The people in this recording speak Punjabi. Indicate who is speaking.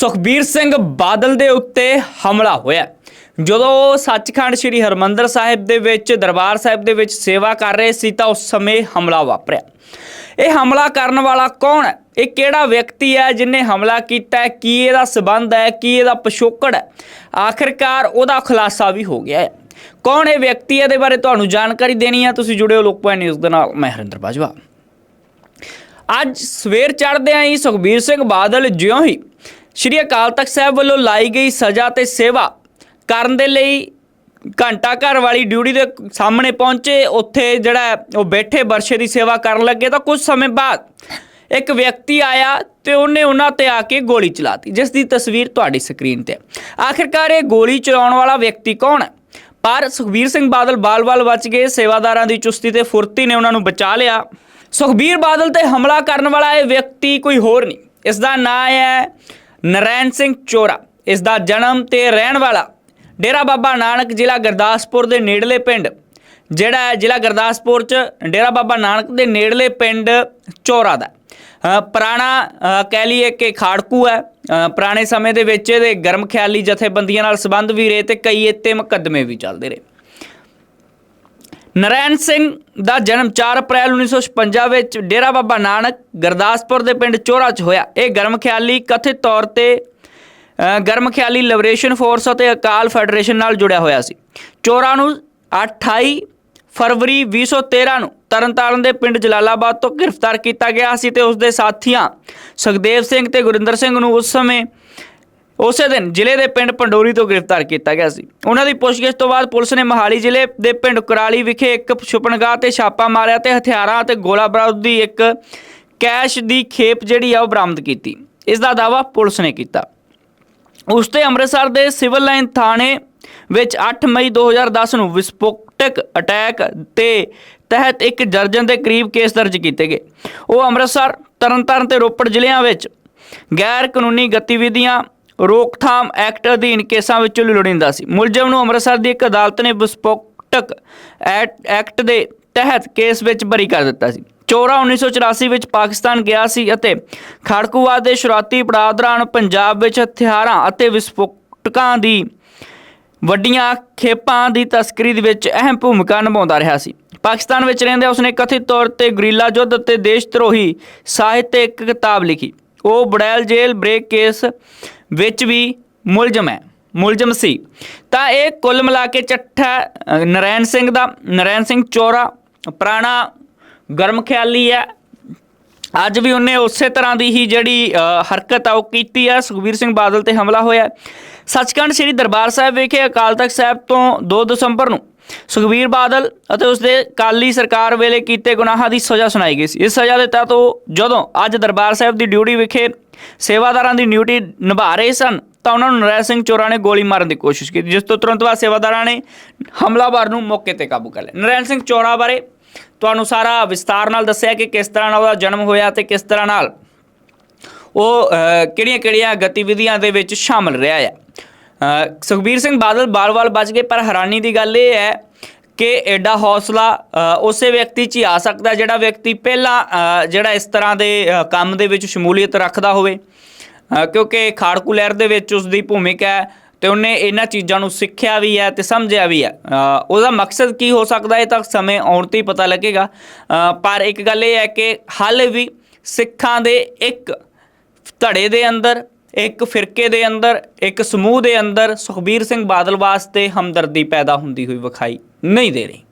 Speaker 1: ਸੁਖਬੀਰ ਸਿੰਘ ਬਾਦਲ ਦੇ ਉੱਤੇ ਹਮਲਾ ਹੋਇਆ। ਜਦੋਂ ਸੱਚਖੰਡ ਸ੍ਰੀ ਹਰਮੰਦਰ ਸਾਹਿਬ ਦੇ ਵਿੱਚ, ਦਰਬਾਰ ਸਾਹਿਬ ਦੇ ਵਿੱਚ ਸੇਵਾ ਕਰ ਰਹੇ ਸੀ ਤਾਂ ਉਸ ਸਮੇਂ ਹਮਲਾ ਵਾਪਰਿਆ। ਇਹ ਹਮਲਾ ਕਰਨ ਵਾਲਾ ਕੌਣ ਹੈ? ਇਹ ਕਿਹੜਾ ਵਿਅਕਤੀ ਹੈ ਜਿਨੇ ਹਮਲਾ ਕੀਤਾ ਹੈ? ਕੀ ਇਹਦਾ ਸਬੰਧ ਹੈ? ਕੀ ਇਹਦਾ ਪਿਛੋਕੜ ਹੈ? ਆਖਿਰਕਾਰ ਉਹਦਾ ਖੁਲਾਸਾ ਵੀ ਹੋ ਗਿਆ ਹੈ। ਕੌਣ ਇਹ ਵਿਅਕਤੀ ਹੈ? ਇਹਦੇ ਬਾਰੇ ਤੁਹਾਨੂੰ ਜਾਣਕਾਰੀ ਦੇਣੀ ਹੈ। ਤੁਸੀਂ ਜੁੜੇ ਹੋ ਲੋਕ ਲੋਕਪਾਲ ਨਿਊਜ਼ ਦੇ ਨਾਲ। ਮੈਂ ਹਰਿੰਦਰ ਬਾਜਵਾ। ਅੱਜ ਸਵੇਰ ਚੜ੍ਹਦਿਆਂ ਹੀ ਸੁਖਬੀਰ ਸਿੰਘ ਬਾਦਲ ਜਿਉਂ ਹੀ ਸ਼੍ਰੀ ਅਕਾਲ ਤਖਤ ਸਾਹਿਬ ਵੱਲੋਂ ਲਾਈ ਗਈ ਸਜ਼ਾ ਤੇ ਸੇਵਾ ਕਰਨ ਦੇ ਲਈ ਘੰਟਾ ਘਰ ਵਾਲੀ ਡਿਊਟੀ ਦੇ ਸਾਹਮਣੇ ਪਹੁੰਚੇ, ਉੱਥੇ ਜਿਹੜਾ ਉਹ ਬੈਠੇ, ਬਰਸ਼ੇ ਦੀ ਸੇਵਾ ਕਰਨ ਲੱਗੇ। ਤਾਂ ਕੁਝ ਸਮੇਂ ਬਾਅਦ ਇੱਕ ਵਿਅਕਤੀ ਆਇਆ ਤੇ ਉਹਨੇ ਉਹਨਾਂ ਤੇ ਆ ਕੇ ਗੋਲੀ ਚਲਾਤੀ, ਜਿਸ ਦੀ ਤਸਵੀਰ ਤੁਹਾਡੀ ਸਕਰੀਨ ਤੇ ਹੈ। ਆਖਿਰਕਾਰ ਇਹ ਗੋਲੀ ਚਲਾਉਣ ਵਾਲਾ ਵਿਅਕਤੀ ਕੌਣ ਹੈ? ਪਰ ਸੁਖਬੀਰ ਸਿੰਘ ਬਾਦਲ ਬਾਲ-ਬਾਲ ਬਚ ਗਏ, ਸੇਵਾਦਾਰਾਂ ਦੀ ਚੁਸਤੀ ਤੇ ਫੁਰਤੀ ਨੇ ਉਹਨਾਂ ਨੂੰ ਬਚਾ ਲਿਆ। ਸੁਖਬੀਰ ਬਾਦਲ ਤੇ ਹਮਲਾ ਕਰਨ ਵਾਲਾ ਇਹ ਵਿਅਕਤੀ ਕੋਈ ਹੋਰ ਨਹੀਂ। ਇਸ ਦਾ ਨਾਂ ਹੈ ਨਰੈਣ ਸਿੰਘ ਚੋਰਾ ਇਸ ਦਾ ਜਨਮ ਤੇ ਰਹਿਣ ਵਾਲਾ ਡੇਰਾ ਬਾਬਾ ਨਾਨਕ ਜ਼ਿਲ੍ਹਾ ਗੁਰਦਾਸਪੁਰ ਦੇ ਨੇੜਲੇ ਪਿੰਡ, ਜਿਹੜਾ ਹੈ ਜ਼ਿਲ੍ਹਾ ਗੁਰਦਾਸਪੁਰ ਚ ਡੇਰਾ ਬਾਬਾ ਨਾਨਕ ਦੇ ਨੇੜਲੇ ਪਿੰਡ ਚੋਰਾ ਦਾ। ਪੁਰਾਣਾ ਕਹਿ ਲਈਏ ਕਿ ਖਾੜਕੂ ਹੈ। ਪੁਰਾਣੇ ਸਮੇਂ ਦੇ ਵਿੱਚ ਇਹਦੇ ਗਰਮ ਖਿਆਲੀ ਜਥੇਬੰਦੀਆਂ ਨਾਲ ਸੰਬੰਧ ਵੀ ਰਹੇ ਤੇ ਕਈ ਇੱਥੇ ਮੁਕੱਦਮੇ ਵੀ ਚੱਲਦੇ ਰਹੇ। ਨਰੈਣ ਸਿੰਘ ਦਾ ਜਨਮ 4 ਅਪ੍ਰੈਲ 1956 ਵਿੱਚ ਡੇਰਾ ਬਾਬਾ ਨਾਨਕ ਗੁਰਦਾਸਪੁਰ ਦੇ ਪਿੰਡ ਚੋਰਾ 'ਚ ਹੋਇਆ। ਇਹ ਗਰਮ ਖਿਆਲੀ ਕਥਿਤ ਤੌਰ ਤੇ ਅ, ਗਰਮ ਖਿਆਲੀ ਲਿਬਰੇਸ਼ਨ ਫੋਰਸ ਅਤੇ ਅਕਾਲ ਫੈਡਰੇਸ਼ਨ ਨਾਲ ਜੁੜਿਆ ਹੋਇਆ ਸੀ। ਚੋਰਾ ਨੂੰ 28 ਫਰਵਰੀ 2013 ਨੂੰ ਤਰਨਤਾਰਨ ਦੇ ਪਿੰਡ ਜਲਾਲਾਬਾਦ ਤੋਂ ਗ੍ਰਿਫਤਾਰ ਕੀਤਾ ਗਿਆ ਸੀ ਤੇ ਉਸ ਦੇ ਸਾਥੀਆਂ ਸੁਖਦੇਵ ਸਿੰਘ ਤੇ ਗੁਰਿੰਦਰ ਸਿੰਘ ਨੂੰ ਉਸ ਸਮੇਂ ਉਸੇ ਦਿਨ ਜ਼ਿਲ੍ਹੇ ਦੇ ਪਿੰਡ ਪੰਡੋਰੀ ਤੋਂ ਗ੍ਰਿਫਤਾਰ ਕੀਤਾ ਗਿਆ ਸੀ। ਉਹਨਾਂ ਦੀ ਪੁੱਛਗਿੱਛ ਤੋਂ ਬਾਅਦ ਪੁਲਿਸ ਨੇ ਮਹਾਲੀ ਜ਼ਿਲ੍ਹੇ ਦੇ ਪਿੰਡ ਕੁਰਾਲੀ ਵਿਖੇ ਇੱਕ ਛੁਪਣਗਾਹ ਤੇ ਛਾਪਾ ਮਾਰਿਆ ਤੇ ਹਥਿਆਰਾਂ ਅਤੇ ਗੋਲਾ ਬਾਰੂਦ ਦੀ ਇੱਕ ਕੈਸ਼ ਦੀ ਖੇਪ ਜਿਹੜੀ ਆ ਉਹ ਬਰਾਮਦ ਕੀਤੀ। ਇਸ ਦਾ ਦਾਅਵਾ ਪੁਲਿਸ ਨੇ ਕੀਤਾ। ਉਸ ਤੇ ਅੰਮ੍ਰਿਤਸਰ ਦੇ ਸਿਵਲ ਲਾਈਨ ਥਾਣੇ ਵਿੱਚ 8 ਮਈ 2010 ਨੂੰ ਵਿਸਫੋਟਕ ਅਟੈਕ ਤੇ ਤਹਿਤ ਇੱਕ ਦਰਜਨ ਦੇ ਕਰੀਬ ਕੇਸ ਦਰਜ ਕੀਤੇ ਗਏ। ਉਹ ਅੰਮ੍ਰਿਤਸਰ, ਤਰਨਤਾਰਨ ਤੇ ਰੋਪੜ ਜ਼ਿਲ੍ਹਿਆਂ ਵਿੱਚ ਗੈਰ ਕਾਨੂੰਨੀ ਗਤੀਵਿਧੀਆਂ ਰੋਕਥਾਮ ਐਕਟ ਅਧੀਨ ਕੇਸਾਂ ਵਿੱਚ ਲੋੜੀਂਦਾ ਸੀ। ਮੁਲਜ਼ਮ ਨੂੰ ਅੰਮ੍ਰਿਤਸਰ ਦੀ ਇੱਕ ਅਦਾਲਤ ਨੇ ਵਿਸਫੋਟਕ ਐਕਟ ਦੇ ਤਹਿਤ ਕੇਸ ਵਿੱਚ ਬਰੀ ਕਰ ਦਿੱਤਾ ਸੀ। ਚੋਰਾ 1984 ਵਿੱਚ ਪਾਕਿਸਤਾਨ ਗਿਆ ਸੀ ਅਤੇ ਖੜਕੂਵਾਦ ਦੇ ਸ਼ੁਰੂਆਤੀ ਪੜਾਅ ਦੌਰਾਨ ਪੰਜਾਬ ਵਿੱਚ ਹਥਿਆਰਾਂ ਅਤੇ ਵਿਸਫੋਟਕਾਂ ਦੀ ਵੱਡੀਆਂ ਖੇਪਾਂ ਦੀ ਤਸਕਰੀ ਦੇ ਵਿੱਚ ਅਹਿਮ ਭੂਮਿਕਾ ਨਿਭਾਉਂਦਾ ਰਿਹਾ ਸੀ। ਪਾਕਿਸਤਾਨ ਵਿੱਚ ਰਹਿੰਦਿਆਂ ਉਸਨੇ ਕਥਿਤ ਤੌਰ ਤੇ ਗਰੀਲਾ ਯੁੱਧ ਅਤੇ ਦੇਸ਼ ਧਰੋਹੀ ਸਾਹਿਤ ਤੇ ਇੱਕ ਕਿਤਾਬ ਲਿਖੀ। ਉਹ ਬੜੈਲ ਜੇਲ੍ਹ ਬ੍ਰੇਕ ਕੇਸ ਵਿੱਚ ਵੀ ਮੁਲਜ਼ਮ ਹੈ ਮੁਲਜ਼ਮ ਸੀ। ਤਾਂ ਇਹ ਕੁੱਲ ਮਿਲਾ ਕੇ ਚੱਠਾ ਅ, ਨਰੈਣ ਸਿੰਘ ਦਾ ਨਰੈਣ ਸਿੰਘ ਚੋਰਾ ਪੁਰਾਣਾ ਗਰਮ ਖਿਆਲੀ ਹੈ ਅੱਜ ਵੀ ਉਹਨੇ ਉਸੇ ਤਰ੍ਹਾਂ ਦੀ ਹੀ ਜਿਹੜੀ ਹਰਕਤ ਆ, ਉਹ ਕੀਤੀ ਹੈ ਸੁਖਬੀਰ ਸਿੰਘ ਬਾਦਲ ਤੇ ਹਮਲਾ ਹੋਇਆ। ਸੱਚਖੰਡ ਸ੍ਰੀ ਦਰਬਾਰ ਸਾਹਿਬ ਵਿਖੇ ਅਕਾਲ ਤਖਤ ਸਾਹਿਬ ਤੋਂ 2 ਦਸੰਬਰ ਨੂੰ ਸੁਖਬੀਰ ਬਾਦਲ ਅਤੇ ਉਸਦੇ ਕਾਲੀ ਸਰਕਾਰ ਵੇਲੇ ਕੀਤੇ ਗੁਨਾਹਾਂ ਦੀ ਸਜ਼ਾ ਸੁਣਾਈ ਗਈ ਸੀ। ਇਸ ਸਜ਼ਾ ਦੇ ਤਹਿਤ ਉਹ ਜਦੋਂ ਅੱਜ ਦਰਬਾਰ ਸਾਹਿਬ ਦੀ ਡਿਊਟੀ ਵਿਖੇ ਸੇਵਾਦਾਰਾਂ ਦੀ ਡਿਊਟੀ ਨਿਭਾ ਰਹੇ ਸਨ, ਤਾਂ ਉਹਨਾਂ ਨੂੰ ਨਰੈਣ ਸਿੰਘ ਚੋਰਾਂ ਨੇ ਗੋਲੀ ਮਾਰਨ ਦੀ ਕੋਸ਼ਿਸ਼ ਕੀਤੀ, ਜਿਸ ਤੋਂ ਤੁਰੰਤ ਬਾਅਦ ਸੇਵਾਦਾਰਾਂ ਨੇ ਹਮਲਾਵਰ ਨੂੰ ਮੌਕੇ ਤੇ ਕਾਬੂ ਕਰ ਲਿਆ। ਨਰੈਣ ਸਿੰਘ ਚੋਰਾਂ ਬਾਰੇ ਤੁਹਾਨੂੰ ਸਾਰਾ ਵਿਸਤਾਰ ਨਾਲ ਦੱਸਿਆ ਕਿ ਕਿਸ ਤਰ੍ਹਾਂ ਨਾਲ ਉਹਦਾ ਜਨਮ ਹੋਇਆ ਤੇ ਕਿਸ ਤਰ੍ਹਾਂ ਨਾਲ ਉਹ ਕਿਹੜੀਆਂ-ਕਿਹੜੀਆਂ ਗਤੀਵਿਧੀਆਂ ਦੇ ਵਿੱਚ ਸ਼ਾਮਲ ਰਿਹਾ ਹੈ। ਸੁਖਬੀਰ ਸਿੰਘ ਬਾਦਲ ਬਾਲ-ਬਾਲ ਬਚ ਗਏ ਪਰ ਹੈਰਾਨੀ ਦੀ ਗੱਲ ਇਹ ਹੈ ਕਿ ਐਡਾ ਹੌਸਲਾ ਅ, ਉਸੇ ਵਿਅਕਤੀ 'ਚ ਹੀ ਆ ਸਕਦਾ ਜਿਹੜਾ ਵਿਅਕਤੀ ਪਹਿਲਾਂ ਅ, ਜਿਹੜਾ ਇਸ ਤਰ੍ਹਾਂ ਦੇ ਕੰਮ ਦੇ ਵਿੱਚ ਸ਼ਮੂਲੀਅਤ ਰੱਖਦਾ ਹੋਵੇ। ਕਿਉਂਕਿ ਖਾੜਕੂ ਲਹਿਰ ਦੇ ਵਿੱਚ ਉਸ ਦੀ ਭੂਮਿਕਾ ਹੈ। ਤੇ ਉਹਨੇ ਇਹਨਾਂ ਚੀਜ਼ਾਂ ਨੂੰ ਸਿੱਖਿਆ ਵੀ ਹੈ ਤੇ ਸਮਝਿਆ ਵੀ ਹੈ। ਉਹਦਾ ਮਕਸਦ ਕੀ ਹੋ ਸਕਦਾ ਇਹ ਤਾਂ ਸਮੇਂ ਆਉਣ ਤੇ ਹੀ ਪਤਾ ਲੱਗੇਗਾ। ਪਰ ਇੱਕ ਗੱਲ ਇਹ ਹੈ ਕਿ ਹਾਲੇ ਵੀ ਸਿੱਖਾਂ ਦੇ ਇੱਕ ਧੜੇ ਦੇ ਅੰਦਰ, ਇੱਕ ਫਿਰਕੇ ਦੇ ਅੰਦਰ, ਇੱਕ ਸਮੂਹ ਦੇ ਅੰਦਰ ਸੁਖਬੀਰ ਸਿੰਘ ਬਾਦਲ ਵਾਸਤੇ ਹਮਦਰਦੀ ਪੈਦਾ ਹੁੰਦੀ ਹੋਈ ਵਿਖਾਈ ਨਹੀਂ ਦੇ ਰਹੀ।